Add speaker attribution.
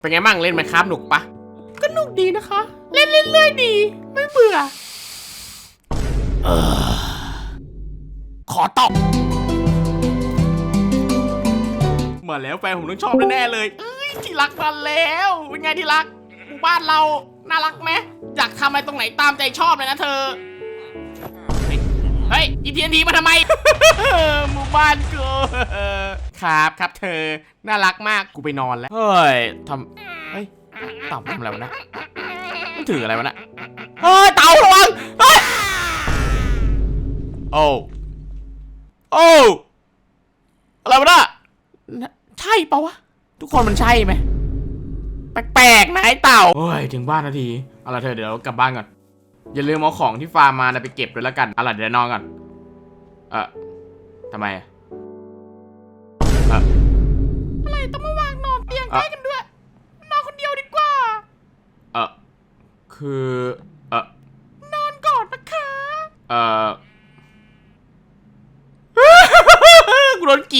Speaker 1: เป็นไงบ้างเล่นไหมครับหนุกปะ
Speaker 2: ก็หนุกดีนะคะ เล่นเรื่อยๆดี ไม่เบื่อ
Speaker 1: ขอตอบมาแล้วแฟนผมต้องชอบแน่ๆเลยเอ้ยที่รักมาแล้วเป็นไงที่รักหมู่บ้านเราน่ารักไหมอยากทำอะไรตรงไหนตามใจชอบเลยนะเธอ เฮ้ยเฮ้ยอีพีนทีมาทำไม ครับครับเธอ น่ารักมาก กูไปนอนแล้ว เฮ้ยทำเฮ้ยเต่าทำอะไรวะนะมันถืออะไรวะนะเฮ้ยเต่าระวังเฮ้ยโอ้ โอ้ อะไรวะน่ะน่ะใช่เปล่าวะ ทุกคนมันใช่ไหมแปลกๆนะไอ้เต่าเฮ้ย ถึงบ้านนาที เอาล่ะเธอเดี๋ยวกลับบ้านก่อน อย่าลืมเอาของที่ฟาร์มมานะไปเก็บด้วยแล้วกันเอาล่ะเดี๋ยวนอนก่อน เออทำไมอะา
Speaker 2: งนอนเตียง
Speaker 1: อะ
Speaker 2: ใกล้กันด้วยนอนคนเดียวดีกว่า
Speaker 1: เออคือเออน
Speaker 2: อนก่อนนะคะ
Speaker 1: เออกูโดนเกลียด